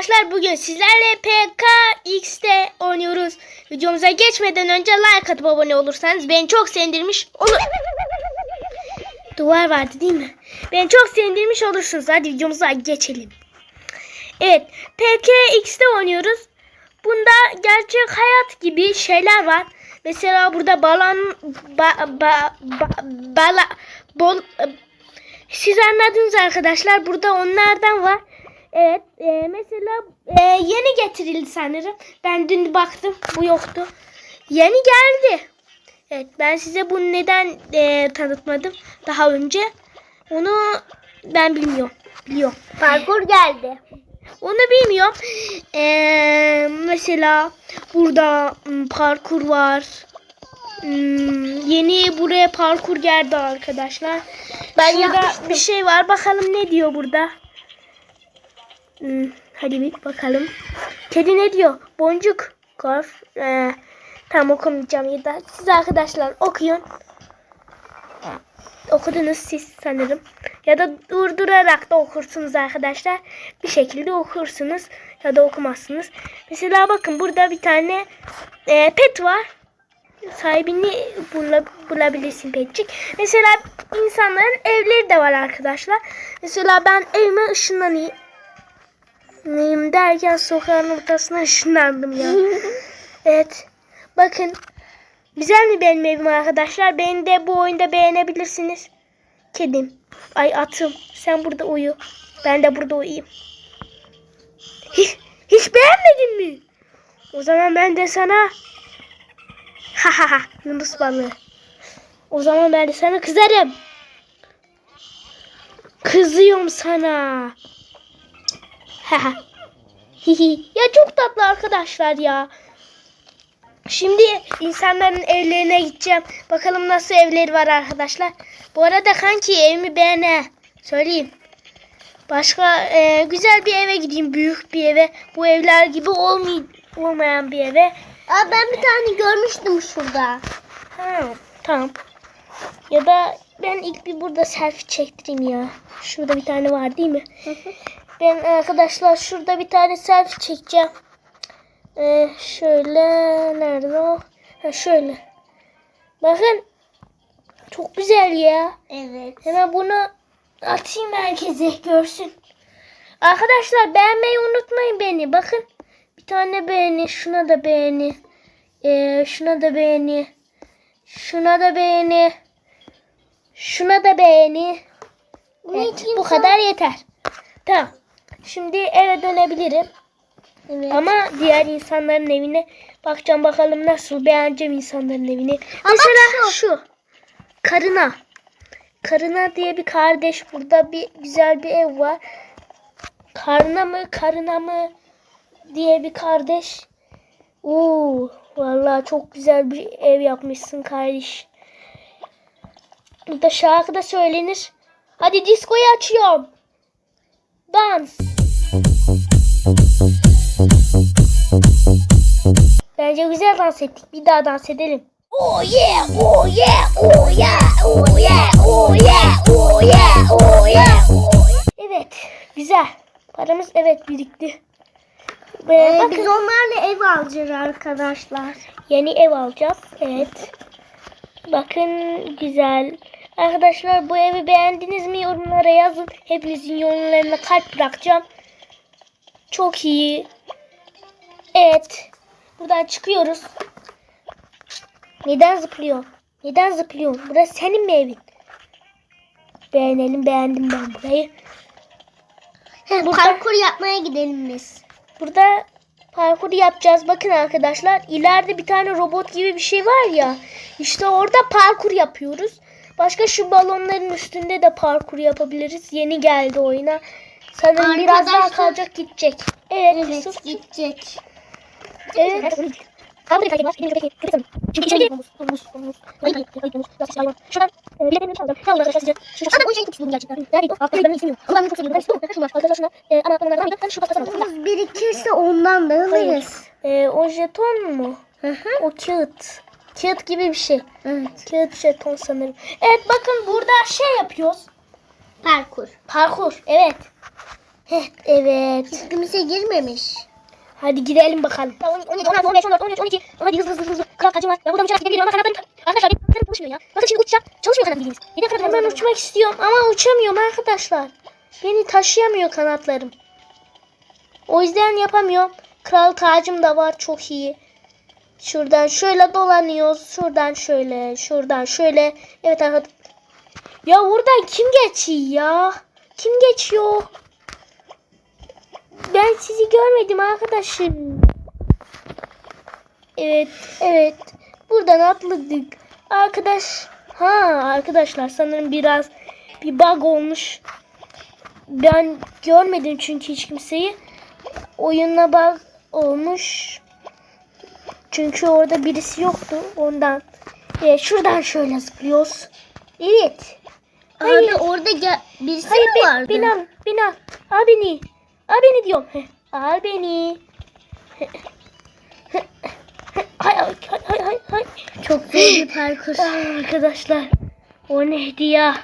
arkadaşlar bugün sizlerle PKX'de oynuyoruz. Videomuza geçmeden önce like atıp abone olursanız beni çok sevindirmiş olur. Duvar vardı değil mi? Beni çok sevindirmiş olursunuz. Hadi videomuza geçelim. Evet PKX'de oynuyoruz. Bunda gerçek hayat gibi şeyler var. Mesela burada balan ba, ba, ba, bala bol siz anladınız arkadaşlar. Burada onlardan var. Evet. e, mesela e, yeni getirildi sanırım. Ben dün baktım. Bu yoktu. Yeni geldi. Evet. Ben size bunu neden e, tanıtmadım daha önce. Onu ben bilmiyorum. Biliyorum. Parkur geldi. Onu bilmiyorum. Ee, mesela burada parkur var. Hmm, yeni buraya parkur geldi arkadaşlar. Ben Şurada yapmıştım. bir şey var. Bakalım ne diyor burada. Hmm, hadi bir bakalım. Kedi ne diyor? Boncuk. Korf. Ee, tam okumayacağım ya da siz arkadaşlar okuyun. Okudunuz siz sanırım. Ya da durdurarak da okursunuz arkadaşlar. Bir şekilde okursunuz ya da okumazsınız. Mesela bakın burada bir tane e, pet var. Sahibini bula, bulabilirsin petçik. Mesela insanların evleri de var arkadaşlar. Mesela ben evime ışınlanayım. Neyim derken sokağın ortasına ışınlandım ya. evet. Bakın. Güzel mi benim evim arkadaşlar? Beni de bu oyunda beğenebilirsiniz. Kedim. Ay atım. Sen burada uyu. Ben de burada uyuyayım. Hiç, hiç beğenmedin mi? O zaman ben de sana ha ha ha Yunus balığı. O zaman ben de sana kızarım. Kızıyorum sana. Ya çok tatlı arkadaşlar ya. Şimdi insanların evlerine gideceğim. Bakalım nasıl evleri var arkadaşlar. Bu arada kanki evimi beğene. Söyleyeyim. Başka e, güzel bir eve gideyim. Büyük bir eve. Bu evler gibi olmay olmayan bir eve. Aa, ben bir tane görmüştüm şurada. Ha, tamam. Ya da ben ilk bir burada selfie çektireyim ya. Şurada bir tane var değil mi? Ben arkadaşlar şurada bir tane selfie çekeceğim. Ee, şöyle nerede o? Ha, şöyle. Bakın. Çok güzel ya. Evet. Hemen bunu atayım herkese görsün. Arkadaşlar beğenmeyi unutmayın beni. Bakın. Bir tane beğeni. Şuna da beğeni. Ee, şuna da beğeni. Şuna da beğeni. Şuna da beğeni. Evet, bu kadar yeter. Tamam. Şimdi eve dönebilirim. Evet. Ama diğer insanların evine bakacağım bakalım nasıl beğeneceğim insanların evini. Ama Mesela şu. Karına. Karına diye bir kardeş burada bir güzel bir ev var. Karına mı karına mı diye bir kardeş. Oo, vallahi çok güzel bir ev yapmışsın kardeş. Burada şarkı da söylenir. Hadi diskoyu açıyorum. Dans. Bence güzel dans ettik. Bir daha dans edelim. Oh yeah, oh yeah, oh yeah, oh yeah, oh yeah, oh yeah, oh yeah. Evet. Güzel. Paramız evet birikti. Ve Ee, bakın biz onlarla ev alacağız arkadaşlar. yeni ev alacağız. Evet. Bakın güzel. Arkadaşlar bu evi beğendiniz mi yorumlara yazın. Hepinizin yorumlarına kalp bırakacağım. Çok iyi. Evet. Buradan çıkıyoruz. Neden zıplıyor? Neden zıplıyor? Burası senin mi evin? Beğenelim beğendim ben burayı. Burada- Parkur yapmaya gidelim biz. Burada parkur yapacağız. Bakın arkadaşlar ileride bir tane robot gibi bir şey var ya. İşte orada parkur yapıyoruz. Başka şu balonların üstünde de parkur yapabiliriz. Yeni geldi oyuna. Sanırım biraz daha kalacak gidecek. Evet, Evet Yusuf. gidecek. Evet. Tamam, bir var. Benim köpek köpek Çünkü içeri girip domuz, domuz, ayıp, ayıp, ayıp, domuz, biraz hayvan. Şuradan e, biletlerimi çalacağım. Tamam arkadaşlar sizce. Şu Ama bu şeyi çok istiyorum gerçekten. Neredeydi o? Arkadaşlar ben istemiyorum. Ama ben çok seviyorum. Ben istiyorum. Şu var. Arkadaşlar şuna. E, ana anahtarlardan bir tane şu basmasana. Biz birikirse ondan da alırız. E, o jeton mu? Hı hı. O kağıt. Kağıt gibi bir şey. Evet. Kağıt jeton sanırım. Evet bakın burada şey yapıyoruz. Parkur. Parkur. Evet. Heh, evet. Hiç kimse girmemiş. Hadi girelim bakalım. 17, 16, 15, 14, 13, 12. Hadi hızlı hızlı hızlı. Kral tacım var. Ben buradan uçarak gidebiliyorum ama kanatlarım... Arkadaşlar benim kanatlarım çalışmıyor ya. Nasıl şimdi uçacağım? Çalışmıyor kanat bildiğiniz. Yine kanatlarım Hemen uçmak istiyorum ama uçamıyorum arkadaşlar. Beni taşıyamıyor kanatlarım. O yüzden yapamıyorum. Kral tacım da var çok iyi. Şuradan şöyle dolanıyoruz. Şuradan şöyle. Şuradan şöyle. Evet arkadaşlar. Ya buradan kim geçiyor ya? Kim geçiyor? Ben sizi görmedim arkadaşım. Evet, evet. Buradan atladık. Arkadaş, ha arkadaşlar sanırım biraz bir bug olmuş. Ben görmedim çünkü hiç kimseyi. Oyuna bug olmuş. Çünkü orada birisi yoktu ondan. E, şuradan şöyle zıplıyoruz. Evet. Hayır. Abi orada gel birisi Hayır mi vardı? beni al, beni al. Al beni. Al beni diyorum. Heh, al beni. Hay hay hay hay hay. Çok zor bir parkur. Ah, Arkadaşlar o neydi ya?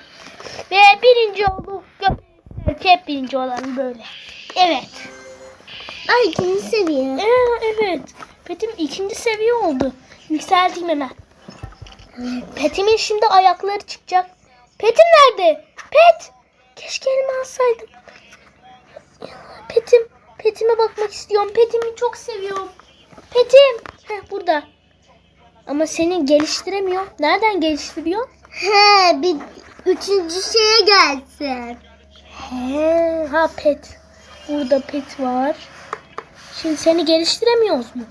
Ve birinci olduk. Hep birinci olan böyle. Evet. Ay ikinci seviye. Ee, evet. Petim ikinci seviye oldu. Yükselteyim hemen. Petimin şimdi ayakları çıkacak. Petim nerede? Pet. Keşke elime alsaydım. Petim. Petime bakmak istiyorum. Petimi çok seviyorum. Petim. Heh, burada. Ama seni geliştiremiyor. Nereden geliştiriyor? He bir üçüncü şeye gelsin. He, ha pet. Burada pet var. Şimdi seni geliştiremiyoruz mu?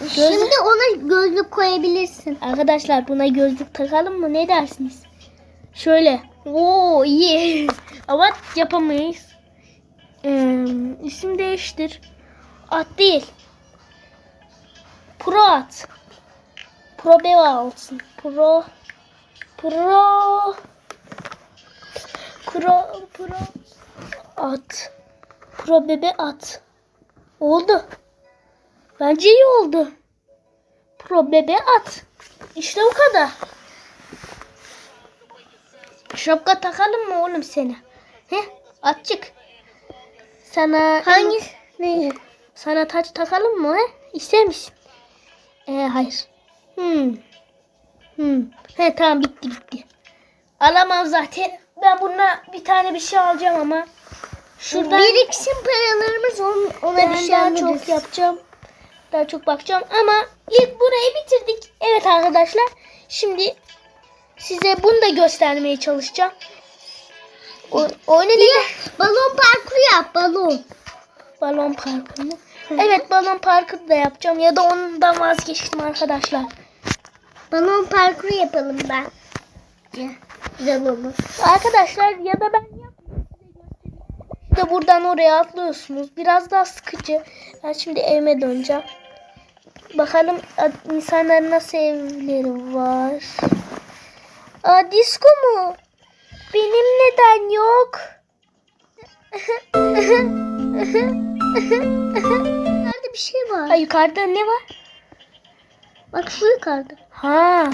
Gözlük- Şimdi ona gözlük koyabilirsin. Arkadaşlar buna gözlük takalım mı? Ne dersiniz? Şöyle. Oo iyi. Ama yapamayız. Ee, isim değiştir. At değil. Pro at. Pro beva olsun. Pro. Pro. Pro. Pro. At. Pro bebe at. Oldu. Bence iyi oldu. Pro bebe at. İşte o kadar. Şapka takalım mı oğlum seni? He? Atçık. Sana Hangi? Ne? sana taç takalım mı he? İster misin? Ee, hayır. Hmm. Hmm. He tamam bitti bitti. Alamam zaten. Ben buna bir tane bir şey alacağım ama. Şuradan Biriksin paralarımız on, ona ben bir şey daha alırız. çok yapacağım. Daha çok bakacağım ama ilk burayı bitirdik. Evet arkadaşlar. Şimdi size bunu da göstermeye çalışacağım. O, Bir değil balon parkuru yap balon. balon parkı mı? Evet balon parkı da yapacağım ya da ondan vazgeçtim arkadaşlar. Balon parkuru yapalım ben. Güzel olur. Arkadaşlar ya da ben yapmayayım. İşte buradan oraya atlıyorsunuz. Biraz daha sıkıcı. Ben şimdi evime döneceğim. Bakalım insanların nasıl evleri var. Aa disco mu? Benim neden yok? Nerede bir şey var? Ha yukarıda ne var? Bak şu yukarıda. Ha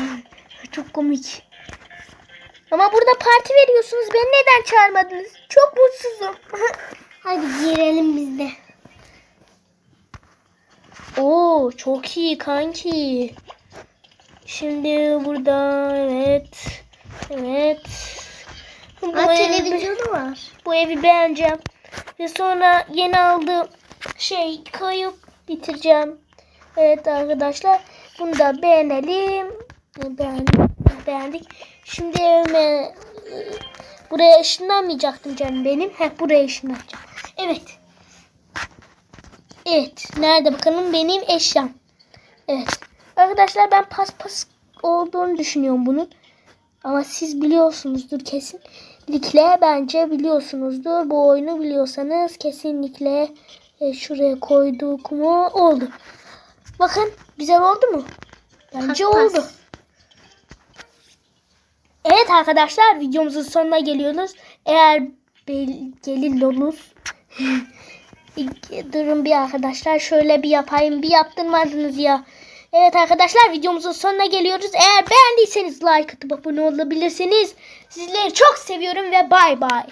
çok komik. Ama burada parti veriyorsunuz. Beni neden çağırmadınız? Çok mutsuzum. Hadi girelim biz de. Oo çok iyi kanki. Şimdi burada evet. Evet. Bu, Aa, evi, televizyonu var. bu evi beğeneceğim. Ve sonra yeni aldığım şey kayıp bitireceğim. Evet arkadaşlar. Bunu da beğenelim. Beğendik. Beğendik. Şimdi evime e, buraya ışınlanmayacaktım canım benim. Heh buraya ışınlanacağım. Evet. Evet. Nerede bakalım benim eşyam. Evet. Arkadaşlar ben paspas olduğunu düşünüyorum bunun. Ama siz biliyorsunuzdur kesinlikle. Bence biliyorsunuzdur. Bu oyunu biliyorsanız kesinlikle e, şuraya koyduk mu? Oldu. Bakın güzel oldu mu? Bence Paspas. oldu. Evet arkadaşlar videomuzun sonuna geliyoruz. Eğer geliyorsunuz Durun bir arkadaşlar. Şöyle bir yapayım. Bir yaptırmadınız ya. Evet arkadaşlar videomuzun sonuna geliyoruz. Eğer beğendiyseniz like atıp abone olabilirsiniz. Sizleri çok seviyorum ve bay bay.